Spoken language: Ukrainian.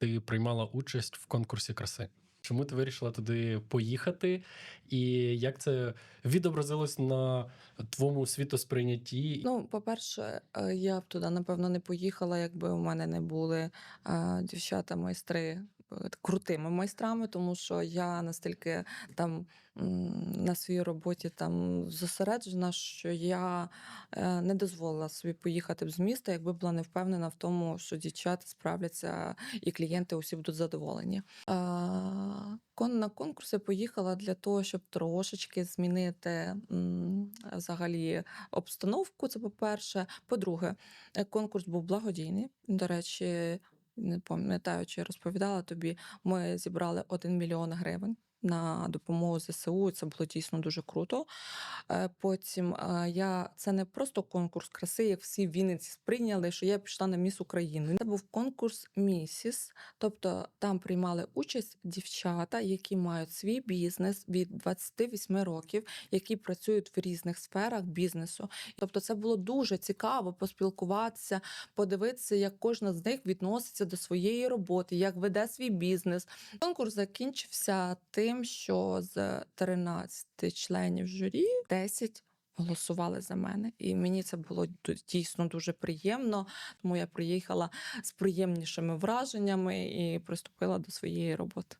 ти приймала участь в конкурсі краси. Чому ти вирішила туди поїхати, і як це відобразилось на твоєму світосприйнятті? Ну, по-перше, е, я б туди, напевно, не поїхала, якби у мене не були е, дівчата-майстри крутими майстрами, тому що я настільки там на своїй роботі там зосереджена, що я е, не дозволила собі поїхати б з міста, якби була не впевнена в тому, що дівчата справляться і клієнти усі будуть задоволені. На конкурси поїхала для того, щоб трошечки змінити взагалі обстановку. Це по-перше. По-друге, е, конкурс був благодійний. До речі, не пам'ятаю, чи розповідала тобі. Ми зібрали 1 мільйон гривень. На допомогу ЗСУ це було дійсно дуже круто. Е, Потім е, я це не просто конкурс краси, як всі в Вінниці сприйняли, що я пішла на міс Україну. Це був конкурс місіс, тобто там приймали участь дівчата, які мають свій бізнес від 28 років, які працюють в різних сферах бізнесу. Тобто, це було дуже цікаво поспілкуватися, подивитися, як кожна з них відноситься до своєї роботи, як веде свій бізнес. Конкурс закінчився тим, що з 13 членів журі 10 голосували за мене, і мені це було дійсно дуже приємно. Тому я приїхала з приємнішими враженнями і приступила до своєї роботи.